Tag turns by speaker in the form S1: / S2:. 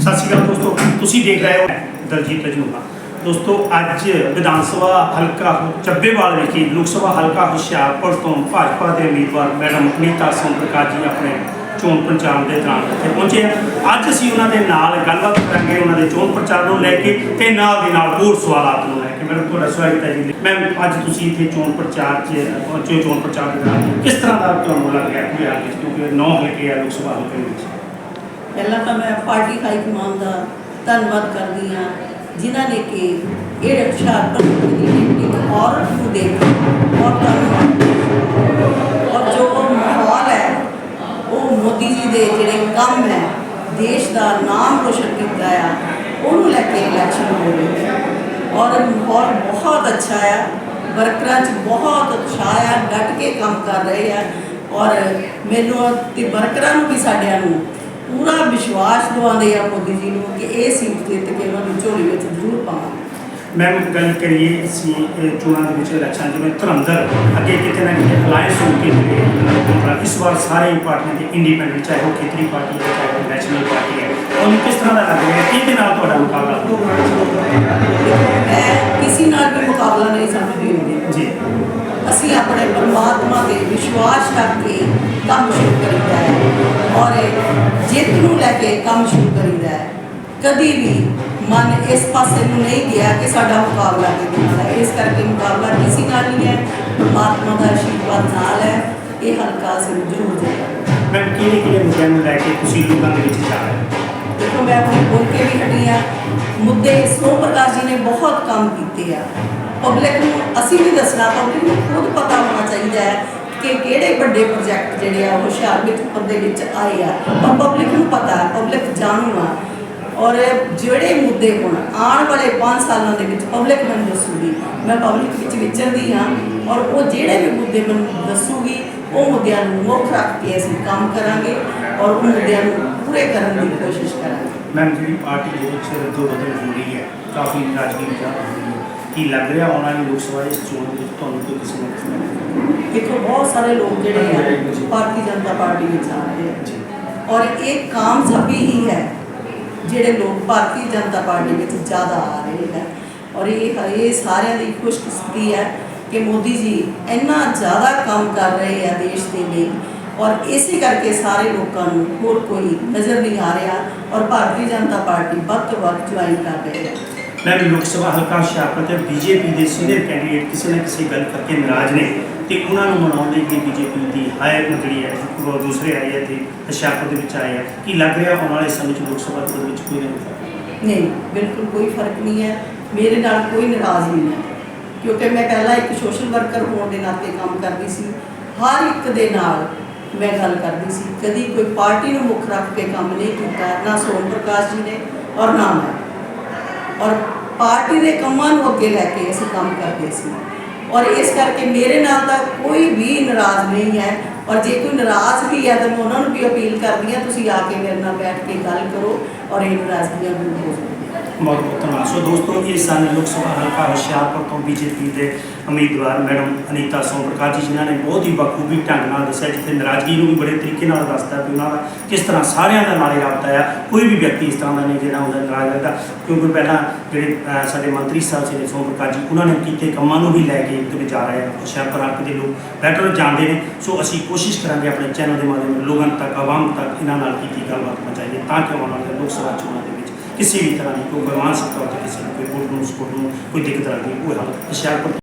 S1: ਸਤਿ ਸ਼੍ਰੀ ਅਕਾਲ ਦੋਸਤੋ, ਤੁਸੀਂ ਦੇਖ ਰਹੇ ਹੋ ਦਲਜੀਤ ਅਜੂਬਾ ਦੋਸਤੋ, ਅੱਜ ਵਿਧਾਨ ਸਭਾ ਹਲਕਾ ਚੱਬੇਵਾਲ ਵਿਖੇ ਲੋਕ ਸਭਾ ਹਲਕਾ ਹੁਸ਼ਿਆਰਪੁਰ ਤੋਂ ਭਾਜਪਾ ਦੇ ਉਮੀਦਵਾਰ ਮੈਡਮ ਅਨੀਤਾ ਸੋਮ ਪ੍ਰਕਾਸ਼ ਜੀ ਆਪਣੇ ਚੋਣ ਪ੍ਰਚਾਰ ਦੇ ਦੌਰਾਨ ਇੱਥੇ ਪਹੁੰਚੇ ਆ ਅੱਜ ਅਸੀਂ ਉਹਨਾਂ ਦੇ ਨਾਲ ਗੱਲਬਾਤ ਕਰਾਂਗੇ, ਉਹਨਾਂ ਦੇ ਚੋਣ ਪ੍ਰਚਾਰ ਨੂੰ ਲੈ ਕੇ ਤੇ ਨਾਲ ਦੇ ਨਾਲ ਹੋਰ ਸਵਾਲਾਤ ਨੂੰ ਲੈ ਕੇ। ਮੈਨੂੰ ਤੁਹਾਡਾ ਸਵਾਗਤ ਹੈ ਜੀ। ਮੈਮ, ਅੱਜ ਤੁਸੀਂ ਇੱਥੇ ਚੋਣ ਪ੍ਰਚਾਰ 'ਚ, ਪਹੁੰਚੇ ਹੋ ਚੋਣ ਪ੍ਰਚਾਰ ਦੇ ਦੌਰਾਨ। ਕਿਸ ਤਰ੍ਹਾਂ ਦਾ ਤੁਹਾਨੂੰ ਲੱਗ ਰਿਹਾ ਕੋਈ ਆ ਕਿਉਂਕਿ ਨੌ ਹਲਕੇ ਆ ਲੋਕ ਸਭਾ ਹਲਕੇ ਵਿੱਚ।
S2: ਪਹਿਲਾਂ ਤਾਂ ਮੈਂ ਪਾਰਟੀ ਹਾਈ ਕਮਾਂਡ ਦਾ ਧੰਨਵਾਦ ਕਰਦੀ ਹਾਂ, ਜਿਨ੍ਹਾਂ ਨੇ ਕਿ ਇਹ ਹੁਸ਼ਿਆਰਪੁਰ ਇੱਕ ਔਰਤ ਨੂੰ ਦੇਖ ਔਰਤਾਂ ਨੂੰ ਔਰ ਜੋ ਮਾਹੌਲ ਹੈ, ਉਹ ਮੋਦੀ ਜੀ ਦੇ ਜਿਹੜੇ ਕੰਮ ਹੈ, ਦੇਸ਼ ਦਾ ਨਾਮ ਰੋਸ਼ਨ ਕੀਤਾ ਆ, ਉਹਨੂੰ ਲੈ ਕੇ ਇਲੈਕਸ਼ਨ ਹੋ ਰਹੀ ਹੈ। ਔਰ ਮਾਹੌਲ ਬਹੁਤ ਅੱਛਾ ਆ, ਵਰਕਰਾਂ 'ਚ ਬਹੁਤ ਉਤਸ਼ਾਹ ਆ, ਡਟ ਕੇ ਕੰਮ ਕਰ ਰਹੇ ਆ। ਔਰ ਮੈਨੂੰ ਤੇ ਵਰਕਰਾਂ ਨੂੰ ਵੀ ਸਾਡਿਆਂ ਨੂੰ ਪੂਰਾ ਵਿਸ਼ਵਾਸ ਦਿਵਾਉਂਦੇ ਆ ਮੋਦੀ ਜੀ ਨੂੰ ਕਿ ਇਹ ਸੀਟ ਜਿੱਤ ਕੇ ਉਹਨਾਂ ਨੂੰ ਝੋਲੀ ਵਿੱਚ ਜ਼ਰੂਰ ਪਾਵਾਂਗੇ।
S1: ਮੈਮ ਗੱਲ ਕਰੀਏ ਇਹ ਚੋਣਾਂ ਦੇ ਵਿੱਚ ਇਲੈਕਸ਼ਨ ਜਿਵੇਂ ਧਰਮਦਰ ਅੱਗੇ ਕਿਤੇ ਨਾ ਕਿਤੇ ਅਲਾਈਅੰਸ ਹੋ ਕੇ ਜਿਹੜੇ ਇਸ ਵਾਰ ਸਾਰੇ ਪਾਰਟੀਆਂ ਦੇ ਇੰਡੀਪੈਂਡੈਂਟ ਚਾਹੇ ਉਹ ਖੇਤਰੀ ਪਾਰਟੀ ਹੈ ਚਾਹੇ ਉਹ ਨੈਸ਼ਨਲ ਪਾਰਟੀ ਹੈ ਉਹਨੂੰ ਕਿਸ ਤਰ੍ਹਾਂ ਦਾ ਲੱਗ ਰਿਹਾ ਕਿਹਦੇ ਨਾਲ ਤੁਹਾਡਾ ਮੁਕਾਬਲਾ?
S2: ਮੈਂ ਕਿਸੇ ਨਾਲ ਵੀ ਮੁਕਾਬਲਾ ਨਹੀਂ ਸਮਝਦੀ ਹੁੰਦੀ।
S1: ਜੀ।
S2: ਅਸੀਂ ਆਪਣੇ ਪਰਮਾਤਮਾ ਤੇ ਵਿਸ਼ਵਾਸ ਰੱਖ ਕੇ ਕੰਮ ਸ਼ੁਰੂ ਕਰੀਦਾ ਹੈ। ਔਰ ਜਿੱਤ ਨੂੰ ਲੈ ਕੇ ਕੰਮ ਸ਼ੁਰੂ ਕਰੀਦਾ ਹੈ। ਕਦੀ ਵੀ ਮਨ ਇਸ ਪਾਸੇ ਨੂੰ ਨਹੀਂ ਗਿਆ ਕਿ ਸਾਡਾ ਮੁਕਾਬਲਾ ਕਿਹਦੇ ਨਾਲ ਹੈ ਇਸ ਕਰਕੇ ਮੁਕਾਬਲਾ ਕਿਸੇ ਨਾਲ ਨਹੀਂ ਹੈ। ਪਰਮਾਤਮਾ ਦਾ ਆਸ਼ੀਰਵਾਦ ਨਾਲ ਹੈ। ਇਹ ਹਲਕਾ ਜ਼ਰੂਰ ਜਿੱਤਾਂਗੇ
S1: ਮੈਮ ਕਿਹੜੇ ਕਿਹੜੇ ਮੁੱਦਿਆਂ ਨੂੰ ਲੈ ਕੇ ਤੁਸੀਂ ਲੋਕਾਂ ਦੇ ਵਿੱਚ ਜਾ ਰਹੇ ਹੋ?
S2: ਦੇਖੋ ਮੈਂ ਆਪਣੇ ਬੋਲ ਕੇ ਵੀ ਹਟੀ ਆ ਮੁੱਦੇ ਸੋਮ ਪ੍ਰਕਾਸ਼ ਜੀ ਨੇ ਬਹੁਤ ਕੰਮ ਕੀਤੇ ਆ। ਪਬਲਿਕ ਨੂੰ ਅਸੀਂ ਵੀ ਦੱਸਣਾ ਪਬਲਿਕ ਨੂੰ ਖੁਦ ਪਤਾ ਹੋਣਾ ਚਾਹੀਦਾ ਹੈ ਕਿ ਕਿਹੜੇ ਵੱਡੇ ਪ੍ਰੋਜੈਕਟ ਜਿਹੜੇ ਆ ਹੁਸ਼ਿਆਰ ਵਿੱਚ ਦੇ ਵਿੱਚ ਆਏ ਆ। ਪਰ ਪਬਲਿਕ ਨੂੰ ਪਤਾ ਪਬਲਿਕ ਜਾਣੂ ਆ। ਔਰ ਜਿਹੜੇ ਮੁੱਦੇ ਹੁਣ, ਆਉਣ ਵਾਲੇ 5 ਸਾਲਾਂ ਦੇ ਵਿੱਚ ਪਬਲਿਕ ਮੈਨੂੰ ਦੱਸੂਗੀ। ਮੈਂ ਪਬਲਿਕ ਵਿੱਚ ਵਿਚਰਦੀ ਹਾਂ ਔਰ ਉਹ ਜਿਹੜੇ ਵੀ ਮੁੱਦੇ ਮੈਨੂੰ ਦੱਸੂਗੀ, ਉਹ ਮੁੱਦਿਆਂ ਨੂੰ ਮੁੱਖ ਰੱਖ ਕੇ ਅਸੀਂ ਕੰਮ ਕਰਾਂਗੇ ਔਰ ਉਹ ਮੁੱਦਿਆਂ ਨੂੰ ਪੂਰੇ ਕਰਨ ਦੀ ਕੋਸ਼ਿਸ਼ ਕਰਾਂਗੇ।
S1: ਮੈਮ ਜਿਹੜੀ ਪਾਰਟੀ ਦੇ ਵਿੱਚ ਰਦੋ ਬਦਲ ਹੋ ਰਹੀ ਹੈ, ਕਾਫੀ ਨਾਰਾਜ਼ਗੀ ਵੀ ਚੱਲ ਰਹੀ ਹੈ। ਕੀ ਲੱਗ ਰਿਹਾ ਆਉਣ ਵਾਲੀ ਲੋਕ ਸਭਾ ਇਸ ਚੋਣ ਵਿੱਚ? ਤੁਹਾਨੂੰ ਕੋਈ ਕਿਸੇ ਨਾ
S2: ਦੇਖੋ ਬਹੁਤ ਸਾਰੇ ਲੋਕ ਜਿਹੜੇ ਆ ਭਾਰਤੀ ਜਨਤਾ ਪਾਰਟੀ ਵਿੱਚ ਆ ਰਹੇ ਆ। ਔਰ ਇਹ ਕਾਮਯਾਬੀ ਹੀ ਹੈ ਜਿਹੜੇ ਲੋਕ ਭਾਰਤੀ ਜਨਤਾ ਪਾਰਟੀ ਵਿੱਚ ਜ਼ਿਆਦਾ ਆ ਰਹੇ ਹੈ ਔਰ ਇਹ ਇਹ ਸਾਰਿਆਂ ਦੀ ਖੁਸ਼ਕਿਸਮਤੀ ਹੈ ਕਿ ਮੋਦੀ ਜੀ ਇੰਨਾ ਜ਼ਿਆਦਾ ਕੰਮ ਕਰ ਰਹੇ ਆ ਦੇਸ਼ ਦੇ ਲਈ। ਔਰ ਇਸੇ ਕਰਕੇ ਸਾਰੇ ਲੋਕਾਂ ਨੂੰ ਹੋਰ ਕੋਈ ਨਜ਼ਰ ਨਹੀਂ ਆ ਰਿਹਾ। ਔਰ ਭਾਰਤੀ ਜਨਤਾ ਪਾਰਟੀ ਵੱਧ ਤੋਂ ਵੱਧ ਜੁਆਇਨ ਕਰ ਰਹੇ ਆ
S1: ਮੈਂ ਲੋਕ ਸਭਾ ਹਲਕਾ ਹੁਸ਼ਿਆਰਪੁਰ ਤੇ ਬੀਜੇਪੀ ਦੇ ਸੀਨੀਅਰ ਕੈਂਡੀਡੇਟ ਕਿਸੇ ਨਾ ਕਿਸੇ ਗੱਲ ਕਰਕੇ ਨਾਰਾਜ਼ ਨੇ ਤੇ ਉਹਨਾਂ ਨੂੰ ਮਨਾਉਣ ਲਈ ਕਿ ਬੀਜੇਪੀ ਦੀ ਹਾਇਰ ਜਿਹੜੀ ਹੈ, ਉਹ ਦੂਸਰੇ ਆਏ ਹੈ ਤੇ ਹੁਸ਼ਿਆਰਪੁਰ ਦੇ ਵਿੱਚ ਆਏ ਹੈ ਕੀ ਲੱਗ ਰਿਹਾ ਆਉਣ ਵਾਲੇ ਸਮੇਂ 'ਚ ਲੋਕ ਸਭਾ ਦੇ ਵਿੱਚ ਕੋਈ ਨਾ
S2: ਨਹੀਂ, ਬਿਲਕੁਲ ਕੋਈ ਫ਼ਰਕ ਨਹੀਂ ਹੈ। ਮੇਰੇ ਨਾਲ ਕੋਈ ਨਾਰਾਜ਼ ਨਹੀਂ ਹੈ। ਕਿਉਂਕਿ ਮੈਂ ਪਹਿਲਾਂ ਇੱਕ ਸੋਸ਼ਲ ਵਰਕਰ ਹੋਣ ਦੇ ਨਾਤੇ ਕੰਮ ਕਰਦੀ ਸੀ। ਹਰ ਇੱਕ ਦੇ ਨਾਲ ਮੈਂ ਗੱਲ ਕਰਦੀ ਸੀ। ਕਦੀ ਕੋਈ ਪਾਰਟੀ ਨੂੰ ਮੁੱਖ ਰੱਖ ਕੇ ਕੰਮ ਨਹੀਂ ਕੀਤਾ, ਨਾ ਸੋਮ ਪ੍ਰਕਾਸ਼ ਜੀ ਨੇ ਔਰ ਨਾ ਮੈਂ। ਔਰ ਪਾਰਟੀ ਦੇ ਕੰਮਾਂ ਨੂੰ ਅੱਗੇ ਲੈ ਕੇ ਅਸੀਂ ਕੰਮ ਕਰਦੇ ਸੀ। ਔਰ ਇਸ ਕਰਕੇ ਮੇਰੇ ਨਾਲ ਤਾਂ ਕੋਈ ਵੀ ਨਾਰਾਜ਼ ਨਹੀਂ ਹੈ। ਔਰ ਜੇ ਕੋਈ ਨਾਰਾਜ਼ ਵੀ ਹੈ ਤਾਂ ਮੈਂ ਉਹਨਾਂ ਨੂੰ ਵੀ ਅਪੀਲ ਕਰਦੀ ਹਾਂ, ਤੁਸੀਂ ਆ ਕੇ ਮੇਰੇ ਨਾਲ ਬੈਠ ਕੇ ਗੱਲ ਕਰੋ ਔਰ ਇਹ ਨਾਰਾਜ਼ਗੀਆਂ ਦੂਰ ਹੋ ਜਾਣਗੀਆਂ
S1: ਬਹੁਤ ਬਹੁਤ ਧੰਨਵਾਦ ਸੋ ਦੋਸਤੋ, ਇਹ ਸਨ ਲੋਕ ਸਭਾ ਹਲਕਾ ਹੁਸ਼ਿਆਰਪੁਰ ਤੋਂ ਬੀਜੇਪੀ ਦੇ ਉਮੀਦਵਾਰ ਮੈਡਮ ਅਨੀਤਾ ਸੋਮ ਪ੍ਰਕਾਸ਼ ਜੀ, ਜਿਨ੍ਹਾਂ ਨੇ ਬਹੁਤ ਹੀ ਬਖੂਬੀ ਢੰਗ ਨਾਲ ਦੱਸਿਆ, ਜਿੱਥੇ ਨਾਰਾਜ਼ਗੀ ਨੂੰ ਵੀ ਬੜੇ ਤਰੀਕੇ ਨਾਲ ਦੱਸਦਾ ਵੀ ਉਹਨਾਂ ਦਾ ਕਿਸ ਤਰ੍ਹਾਂ ਸਾਰਿਆਂ ਦਾ ਨਾਲੇ ਰਾਬਤਾ ਆ, ਕੋਈ ਵੀ ਵਿਅਕਤੀ ਇਸ ਤਰ੍ਹਾਂ ਦਾ ਨਹੀਂ ਜਿਹੜਾ ਉਹਦਾ ਨਾਰਾਜ਼ ਰਹਿੰਦਾ। ਕਿਉਂਕਿ ਪਹਿਲਾਂ ਜਿਹੜੇ ਸਾਡੇ ਮੰਤਰੀ ਸਾਹਿਬ ਸੀ ਸੋਮ ਪ੍ਰਕਾਸ਼ ਜੀ, ਉਹਨਾਂ ਨੇ ਕੀਤੇ ਕੰਮਾਂ ਨੂੰ ਵੀ ਲੈ ਕੇ ਇੱਕ ਵਿਚਾਰ ਆਇਆ, ਹੁਸ਼ਿਆਰਪੁਰ ਹਲਕੇ ਦੇ ਲੋਕ ਬੈਟਰ ਜਾਣਦੇ ਨੇ। ਸੋ ਅਸੀਂ ਕੋਸ਼ਿਸ਼ ਕਰਾਂਗੇ ਆਪਣੇ ਚੈਨਲ ਦੇ ਮਾਧਿਅਮ ਨਾਲ ਲੋਕਾਂ ਤੱਕ, ਆਵਾਮ ਤੱਕ ਇਹਨਾਂ ਨਾਲ ਕੀਤੀ ਗੱਲਬਾਤ ਪਹੁੰਚਾਈਏ, ਤਾਂ ਕਿ ਆਉਣ ਵਾਲੇ ਲੋਕ ਸਭਾ ਚੋਣਾਂ ਦੇ ਵਿੱਚ ਕਿਸੇ ਵੀ ਤਰ੍ਹਾਂ ਦੀ ਕੋਈ ਮਾਨਸਿਕ ਤੌਰ ਤੇ ਕਿਸੇ ਨੂੰ ਕੋਈ ਵੋਟ ਨੂੰ, ਸਪੋਰਟ ਨੂੰ, ਕੋਈ ਦਿੱਕਤ ਆਉਂਦੀ ਉਹ ਹੱਲ ਹੁਸ਼ਿਆਰਪੁਰ